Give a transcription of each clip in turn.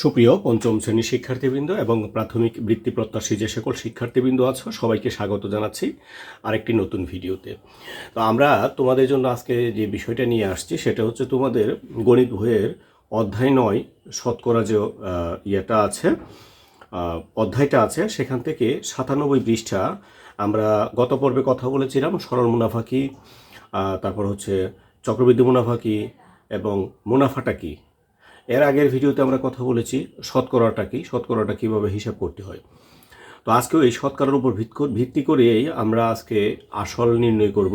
সুপ্রিয় পঞ্চম শ্রেণির শিক্ষার্থীবৃন্দ এবং প্রাথমিক বৃত্তি প্রত্যাশী যে সকল শিক্ষার্থীবৃন্দ আছো, সবাইকে স্বাগত জানাচ্ছি আরেকটি নতুন ভিডিওতে। তো আমরা তোমাদের জন্য আজকে যে বিষয়টা নিয়ে আসছি, সেটা হচ্ছে তোমাদের গণিত বইয়ের অধ্যায় নয় শতকরা যে ইয়েটা আছে অধ্যায়টা আছে, সেখান থেকে সাতানব্বই পৃষ্ঠা আমরা গত পর্বে কথা বলেছিলাম, সরল মুনাফা কি তারপর হচ্ছে চক্রবৃদ্ধি মুনাফা কি এবং মুনাফাটা কি। এর আগের ভিডিওতে আমরা কথা বলেছি শতকরাটা কি, শতকরাটা কীভাবে হিসাব করতে হয়। তো আজকেও এই শতকরার উপর ভিত্তি ভিত্তি করেই আমরা আজকে আসল নির্ণয় করব।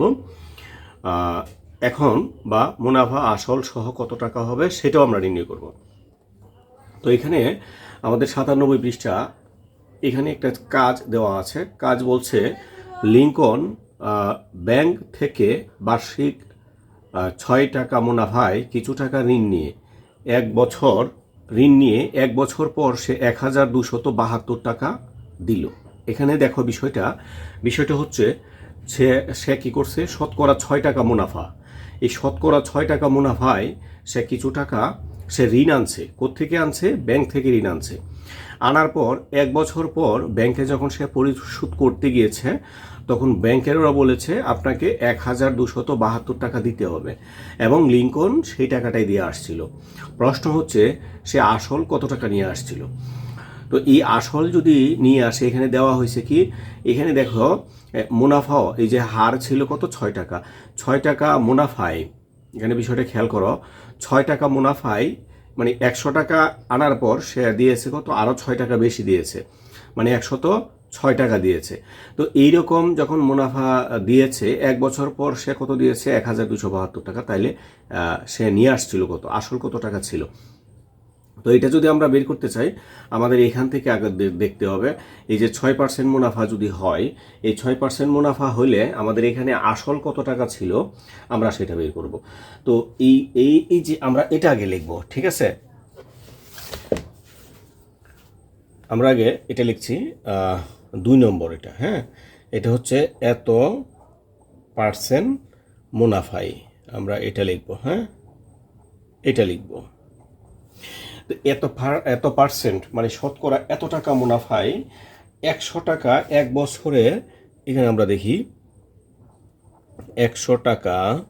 এখন বা মুনাফা আসল সহ কত টাকা হবে সেটাও আমরা নির্ণয় করব। তো এখানে আমাদের সাতানব্বই পৃষ্ঠা, এখানে একটা কাজ দেওয়া আছে। কাজ বলছে, লিঙ্কন ব্যাংক থেকে বার্ষিক ছয় টাকা মুনাফায় কিছু টাকা ঋণ নিয়ে। এক বছর ঋণ নিয়ে এক বছর পর সে এক হাজার দুশত বাহাত্তর টাকা দিল। এখানে দেখো বিষয়টা। বিষয়টা হচ্ছে, সে সে কী করছে? শতকরা ছয় টাকা মুনাফা। এই শতকরা ছয় টাকা মুনাফায় সে কিছু টাকা সে ঋণ আনছে। কোত্থেকে আনছে? ব্যাংক থেকে ঋণ আনছে। আনার পর, এক বছর পর ব্যাংকে যখন সে পরিশোধ করতে গিয়েছে তখন ব্যাংকেররা বলেছে আপনাকে এক হাজার দুশত বাহাত্তর টাকা দিতে হবে। এবং লিঙ্কন সেই টাকাটাই দিয়ে আসছিল। প্রশ্ন হচ্ছে সে আসল কত টাকা নিয়ে আসছিল? তো এই আসল যদি নিয়ে আসে এখানে দেওয়া হয়েছে কি এখানে দেখো এ, মুনাফাও এই যে হার ছিল কত? ছয় টাকা। ছয় টাকা মুনাফায় এখানে বিষয়টা খেয়াল করো ছয় টাকা মুনাফায় মানে একশো টাকা আনার পর সে দিয়েছে কত? আরও ছয় টাকা বেশি দিয়েছে। মানে একশত ছয় টাকা দিয়েছে। তো এইরকম যখন মুনাফা দিয়েছে, এক বছর পর সে কত দিয়েছে? এক হাজার দুশো বাহাত্তর টাকা। তাইলে সে নিয়ে আসছিল কত? আসল কত টাকা ছিল? তো এটা যদি আমরা বের করতে চাই, আমাদের এখান থেকে আগে দেখতে হবে, এই যে ছয় পার্সেন্ট মুনাফা যদি হয়, এই ছয় পার্সেন্ট মুনাফা হলে আমাদের এখানে আসল কত টাকা ছিল, আমরা সেটা বের করব। তো এই এই এই যে আমরা এটা আগে লিখব, ঠিক আছে? আমরা আগে এটা লিখছি দুই নম্বর এটা হ্যাঁ? এটা হচ্ছে এত পার্সেন্ট মুনাফাই। আমরা এটা লিখব হ্যাঁ? এটা লিখব। এত এত পার্সেন্ট মানে শতকরা এত টাকা মুনাফায় একশো টাকা এক বছরে, এখানে আমরা দেখি, একশো টাকা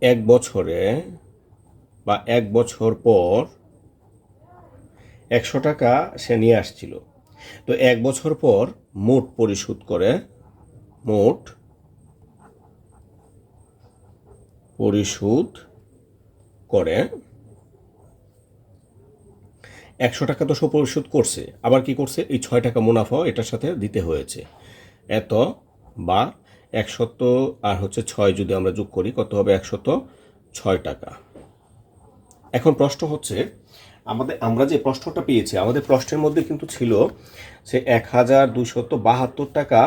এক বছরে বা এক বছর পর একশো টাকা সে নিয়ে আসছিল। তো এক বছর পর মোট পরিশোধ করে মোট পরিশোধ করে একশো টাকা তো সে পরিশোধ করছে। আবার কি করছে? এই ছয় টাকা মুনাফাও এটার সাথে দিতে হয়েছে। এত বা একশত আর হচ্ছে ছয় যদি আমরা যোগ করি, কত হবে? একশত ছয় টাকা। এখন প্রশ্ন হচ্ছে আমাদের, আমরা যে প্রশ্নটা পেয়েছি, আমাদের প্রশ্নের মধ্যে কিন্তু ছিল সে এক হাজার দুশত বাহাত্তর টাকা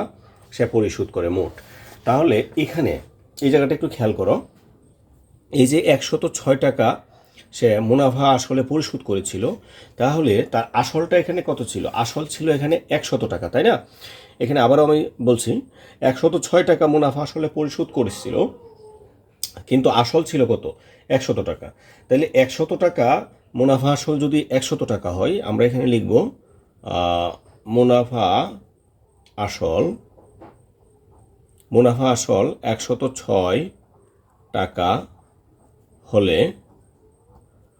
সে পরিশোধ করে মোট। তাহলে এখানে এই জায়গাটা একটু খেয়াল করো। এই যে একশত ছয় টাকা সে মুনাফা আসলে পরিশোধ করেছিল, তাহলে তার আসলটা এখানে কত ছিল? আসল ছিল এখানে একশত টাকা, তাই না? এখানে আবারও আমি বলছি, একশত ছয় টাকা মুনাফা আসলে পরিশোধ করেছিল, কিন্তু আসল ছিল কত? একশত টাকা। তাহলে একশত টাকা মুনাফা আসল যদি একশত টাকা হয়, আমরা এখানে লিখব মুনাফা আসল মুনাফা আসল একশত ছয় টাকা হলে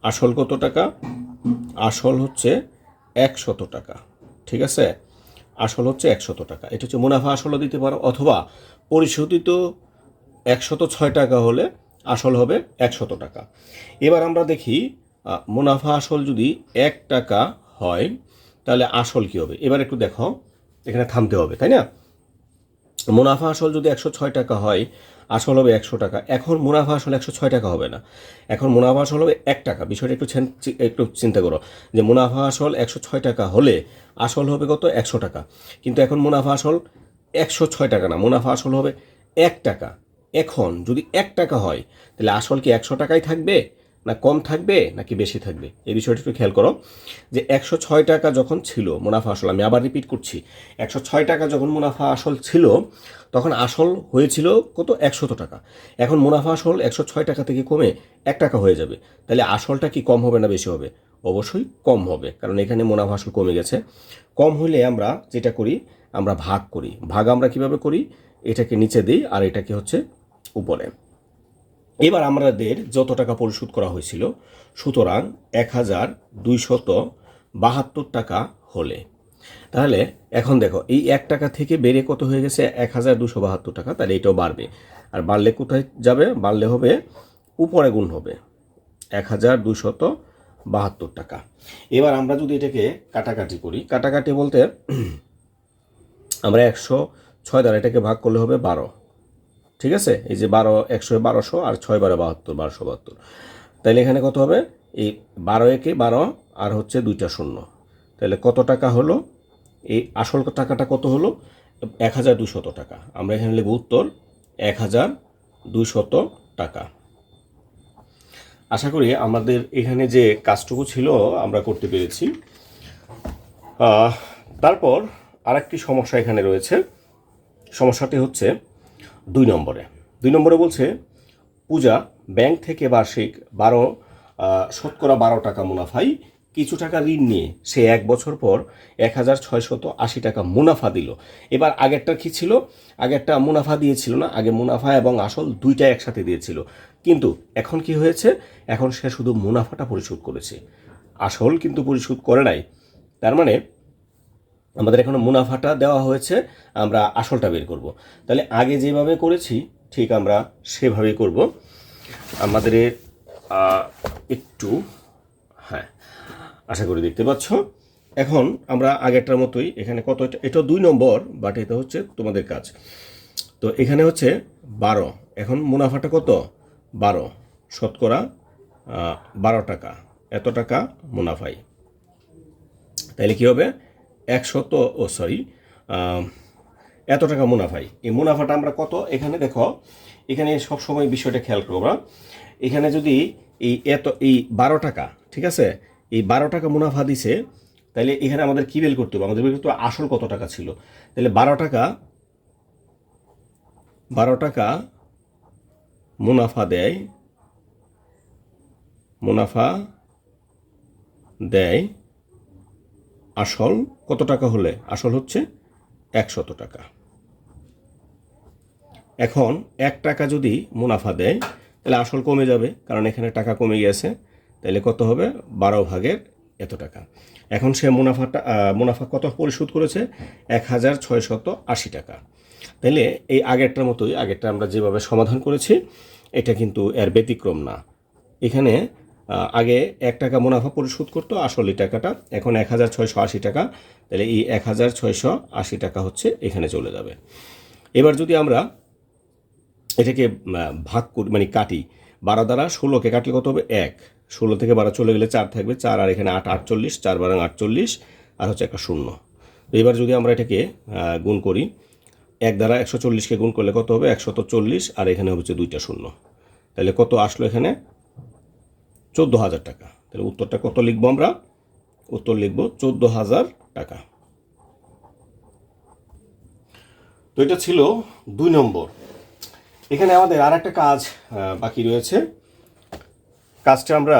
আসল কত টাকা? আসল হচ্ছে একশত টাকা, ঠিক আছে? আসল হচ্ছে একশত টাকা। এটা হচ্ছে মুনাফা আসলও দিতে পারো, অথবা পরিশোধিত একশত ছয় টাকা হলে আসল হবে একশত টাকা। এবার আমরা দেখি মুনাফা আসল যদি এক টাকা হয়, তাহলে আসল কি হবে? এবার একটু দেখো, এখানে থামতে হবে, তাই না? মুনাফা আসল যদি একশো ছয় টাকা হয়, আসল হবে একশো টাকা। এখন মুনাফা আসল একশো ছয় টাকা হবে না। এখন মুনাফা আসল হবে এক টাকা। বিষয়টা একটু একটু চিন্তা করো। যে মুনাফা আসল একশো ছয় টাকা হলে আসল হবে কত? একশো টাকা। কিন্তু এখন মুনাফা আসল একশো ছয় টাকা না। মুনাফা আসল হবে এক টাকা। এখন যদি এক টাকা হয়, তাহলে আসল কি একশো টাকাই থাকবে, না কম থাকবে, নাকি বেশি থাকবে? এই বিষয়টি একটু খেয়াল করো, যে একশো ছয় টাকা যখন ছিল মুনাফা আসল, আমি আবার রিপিট করছি, একশো ছয় টাকা যখন মুনাফা আসল ছিল, তখন আসল হয়েছিল কত? একশত টাকা। এখন মুনাফা আসল একশো ছয় টাকা থেকে কমে এক টাকা হয়ে যাবে, তাহলে আসলটা কি কম হবে না বেশি হবে? অবশ্যই কম হবে, কারণ এখানে মুনাফা আসল কমে গেছে। কম হলে আমরা যেটা করি, আমরা ভাগ করি। ভাগ আমরা কীভাবে করি? এটাকে নিচে দিই, আর এটাকে হচ্ছে উপরে। এবার আমাদের যত টাকা পরিশোধ করা হয়েছিল, সুতরাং এক হাজার দুইশত বাহাত্তর টাকা হলে। তাহলে এখন দেখো, এই এক টাকা থেকে বেড়ে কত হয়ে গেছে? এক হাজার দুশো বাহাত্তর টাকা, তাহলে এটাও বাড়বে। আর বাড়লে কোথায় যাবে? বাড়লে হবে, উপরে গুণ হবে। এক হাজার দুশত বাহাত্তর টাকা। এবার আমরা যদি এটাকে কাটাকাটি করি, কাটাকাটি বলতে আমরা একশো ছয় দ্বারা এটাকে ভাগ করলে হবে বারো। ঠিক আছে? এই যে বারো, একশো বারোশো আর ছয় বারো বাহাত্তর, বারোশো বাহাত্তর। তাহলে এখানে কত হবে? এই বারো একে বারো আর হচ্ছে দুইটা শূন্য। তাহলে কত টাকা হলো? এই আসল টাকাটা কত হলো? এক হাজার দুশত টাকা। আমরা এখানে লিখব উত্তর এক হাজার দুইশত টাকা। আশা করি আমাদের এখানে যে কাজটুকু ছিল, আমরা করতে পেরেছি। তারপর আরেকটি সমস্যা এখানে রয়েছে। সমস্যাটি হচ্ছে দুই নম্বরে। দুই নম্বরে বলছে, পূজা ব্যাংক থেকে বার্ষিক বারো শতকরা বারো টাকা মুনাফাই, কিছু টাকা ঋণ নিয়ে সে এক বছর পর এক হাজার ছয়শত আশি টাকা মুনাফা দিল। এবার আগেরটা কি ছিল? আগেরটা মুনাফা দিয়েছিল না, আগে মুনাফা এবং আসল দুইটা একসাথে দিয়েছিল। কিন্তু এখন কি হয়েছে? এখন সে শুধু মুনাফাটা পরিশোধ করেছে। আসল কিন্তু পরিশোধ করে নাই। তার মানে আমাদের এখানে মুনাফাটা দেওয়া হয়েছে, আমরা আসলটা বের করব। তাহলে আগে যেভাবে করেছি, ঠিক আমরা সেভাবেই করব। আমাদের একটু হ্যাঁ আশা করি দেখতে পাচ্ছ। এখন আমরা আগেরটার মতোই, এখানে কত, এটা এটা দুই নম্বর বাট এটা হচ্ছে তোমাদের কাজ। তো এখানে হচ্ছে বারো, এখন মুনাফাটা কত? বারো, শতকরা বারো টাকা, এত টাকা মুনাফাই। তাহলে কী হবে? একশত, ও সরি এত টাকা মুনাফাই এই মুনাফাটা আমরা কত? এখানে দেখো, এখানে সব সময় বিষয়টা খেয়াল করব আমরা। এখানে যদি এই এত, এই বারো টাকা, ঠিক আছে? এই বারো টাকা মুনাফা দিছে, তাহলে এখানে আমাদের কী বের করতে হবে? আমাদের বের করতে আসল কত টাকা ছিল? তাহলে বারো টাকা বারো টাকা মুনাফা দেয় মুনাফা দেয় আসল কত টাকা হলে? আসল হচ্ছে একশত টাকা। এখন এক টাকা যদি মুনাফা দেয়, তাহলে আসল কমে যাবে, কারণ এখানে টাকা কমে গেছে তাহলে কত হবে? বারো ভাগের এত টাকা। এখন সে মুনাফাটা মুনাফা কত পরিশোধ করেছে? এক হাজার ছয়শত আশি টাকা। তাহলে এই আগেরটার মতোই, আগেরটা আমরা যেভাবে সমাধান করেছি, এটা কিন্তু এর ব্যতিক্রম না। এখানে আগে এক টাকা মুনাফা পরিশোধ করতো আসল টাকাটা। এখন এক হাজার ছয়শো আশি টাকা। তাহলে এই এক হাজার ছয়শো আশি টাকা হচ্ছে এখানে চলে যাবে। এবার যদি আমরা এটাকে ভাগ করি মানে কাটি, বারো দ্বারা ষোলোকে কাটলে কত হবে? এক। ষোলো থেকে বারো চলে গেলে চার থাকবে। চার আর এখানে আট, আটচল্লিশ, চার বারং আটচল্লিশ, আর হচ্ছে একটা শূন্য। তো এবার যদি আমরা এটাকে গুণ করি, এক দ্বারা একশো চল্লিশকে গুণ করলে কত হবে? একশত চল্লিশ, আর এখানে হচ্ছে দুইটা শূন্য। তাহলে কত আসলো এখানে? চোদ্দ হাজার টাকা। তাহলে উত্তরটা কত লিখব আমরা? উত্তর লিখব চোদ্দ হাজার টাকা। তো এটা ছিল দুই নম্বর। এখানে আমাদের আর একটা কাজ বাকি রয়েছে। কাজটা আমরা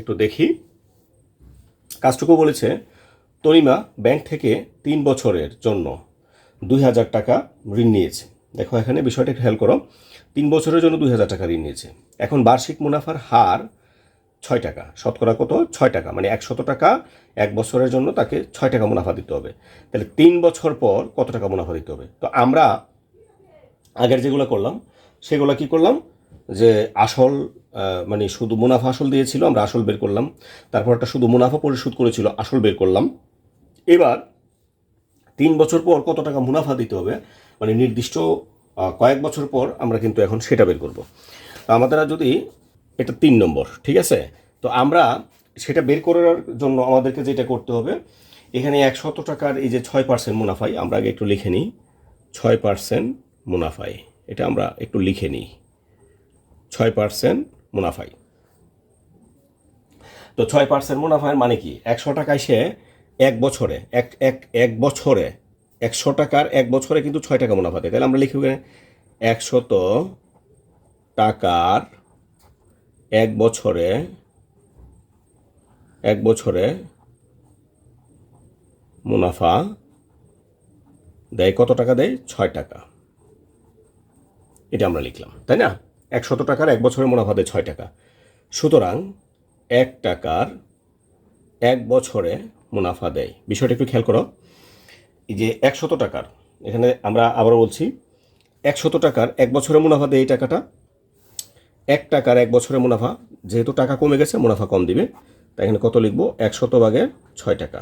একটু দেখি। কাজটুকু বলেছে তরিমা ব্যাংক থেকে তিন বছরের জন্য দুই হাজার টাকা ঋণ নিয়েছে। দেখো এখানে বিষয়টা একটু হেল্প করো। তিন বছরের জন্য দুই হাজার টাকা ঋণ নিয়েছে। এখন বার্ষিক মুনাফার হার ছয় টাকা। শতকরা কত? ছয় টাকা। মানে একশত টাকা এক বছরের জন্য তাকে ছয় টাকা মুনাফা দিতে হবে। তাহলে তিন বছর পর কত টাকা মুনাফা দিতে হবে? তো আমরা আগের যেগুলো করলাম, সেগুলো কি করলাম? যে আসল মানে শুধু মুনাফা আসল দিয়েছিল, আমরা আসল বের করলাম। তারপর একটা শুধু মুনাফা পরিশোধ করেছিল, আসল বের করলাম। এবার তিন বছর পর কত টাকা মুনাফা দিতে হবে? মানে নির্দিষ্ট কয়েক বছর পর আমরা কিন্তু এখন সেটা বের করব। আমাদের যদি এটা তিন নম্বর, ঠিক আছে? তো আমরা সেটা বের করার জন্য আমাদেরকে যেটা করতে হবে, এখানে একশত টাকার এই যে ছয় পার্সেন্ট মুনাফাই, আমরা আগে একটু লিখে নিই। ছয় পার্সেন্ট মুনাফাই, এটা আমরা একটু লিখে নিই। ছয় পার্সেন্ট মুনাফাই। তো ছয় পার্সেন্ট মুনাফার মানে কি? একশো টাকায় সে এক বছরে, এক এক এক বছরে, একশো টাকার এক বছরে কিন্তু ছয় টাকা মুনাফা দেয়। তাহলে আমরা লিখি একশত টাকার এক বছরে এক বছরে মুনাফা দেয় কত টাকা দেয়? ছয় টাকা। এটা আমরা লিখলাম, তাই না? একশত টাকার এক বছরের মুনাফা দেয় ছয় টাকা। সুতরাং এক টাকার এক বছরে মুনাফা দেয়। বিষয়টা একটু খেয়াল করো। এই যে একশত টাকার, এখানে আমরা আবারও বলছি, একশত টাকার এক বছরে মুনাফা দেয় এই টাকাটা। এক টাকার এক বছরের মুনাফা, যেহেতু টাকা কমে গেছে, মুনাফা কম দিবে। তাই এখানে কত লিখব? একশত ভাগের ছয় টাকা।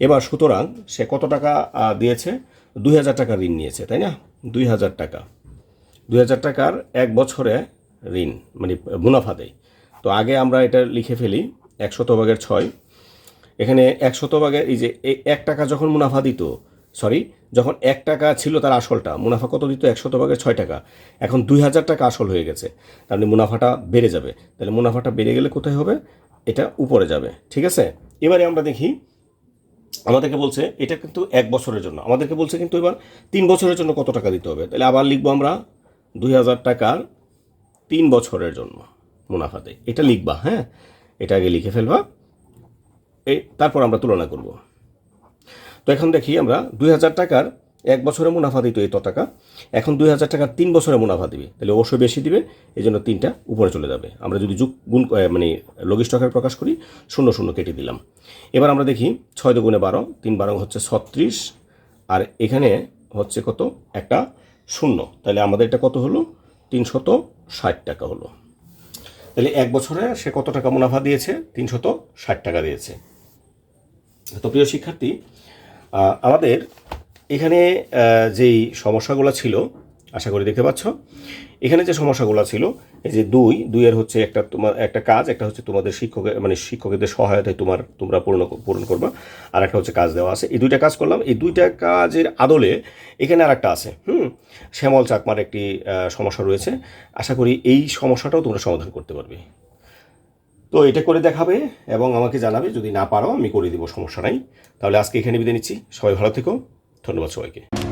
এবার সুতরাং সে কত টাকা দিয়েছে? দুই হাজার টাকা ঋণ নিয়েছে, তাই না? দুই হাজার টাকা। দুই হাজার টাকার এক বছরে ঋণ মানে মুনাফা দেয়। তো আগে আমরা এটা লিখে ফেলি একশত ভাগের ছয়। এখানে একশত ভাগের এই যে এক টাকা যখন মুনাফা দিত সরি, যখন এক টাকা ছিল তার আসলটা, মুনাফা কত দিত? একশত ভাগের ছয় টাকা। এখন দুই হাজার টাকা আসল হয়ে গেছে। তাহলে মুনাফাটা বেড়ে যাবে। তাহলে মুনাফাটা বেড়ে গেলে কোথায় হবে? এটা উপরে যাবে। ঠিক আছে? এবারে আমরা দেখি, আমাদেরকে বলছে, এটা কিন্তু এক বছরের জন্য। আমাদেরকে বলছে কিন্তু এবার তিন বছরের জন্য কত টাকা দিতে হবে? তাহলে আবার লিখব আমরা, দুই হাজার টাকার তিন বছরের জন্য মুনাফা দেয় এটা লিখবা হ্যাঁ? এটা আগে লিখে ফেলবা। এই তারপর আমরা তুলনা করব। তো এখন দেখি আমরা, দুই হাজার টাকার এক বছরে মুনাফা দিত এত টাকা এখন দুই হাজার টাকার তিন বছরে মুনাফা দিবে। তাহলে অবশ্যই বেশি দিবে এই জন্য তিনটা উপরে চলে যাবে। আমরা যদি যুগ, গুণ মানে লঘিষ্ঠকের প্রকাশ করি, শূন্য শূন্য কেটে দিলাম। এবার আমরা দেখি ছয় দুগুণে বারো, তিন বারো হচ্ছে ছত্রিশ, আর এখানে হচ্ছে কত? একটা শূন্য। তাহলে আমাদের এটা কত হলো? তিনশত ষাট টাকা হলো। তাহলে এক বছরে সে কত টাকা মুনাফা দিয়েছে? তিনশত ষাট টাকা দিয়েছে। তো প্রিয় শিক্ষার্থী আমাদের এখানে যেই সমস্যাগুলো ছিল, আশা করি দেখতে পাচ্ছ, এখানে যে সমস্যাগুলো ছিল, এই যে দুই, দুইয়ের হচ্ছে একটা তোমার, একটা কাজ, একটা হচ্ছে তোমাদের শিক্ষকের মানে শিক্ষকদের সহায়তায় তোমার, তোমরা পূর্ণ, পূরণ করবা, আর একটা হচ্ছে কাজ দেওয়া আছে। এই দুইটা কাজ করলাম, এই দুইটা কাজের আদলে এখানে আর একটা আছে, হুম? শ্যামল চাকমার একটি সমস্যা রয়েছে। আশা করি এই সমস্যাটাও তোমরা সমাধান করতে পারবে। তো এটা করে দেখাবে এবং আমাকে জানাবে, যদি না পারো আমি করে দিব, সমস্যা নাই। তাহলে আজকে এখানে বিদায় নিচ্ছি। সবাই ভালো থেকো। ধন্যবাদ সবাইকে।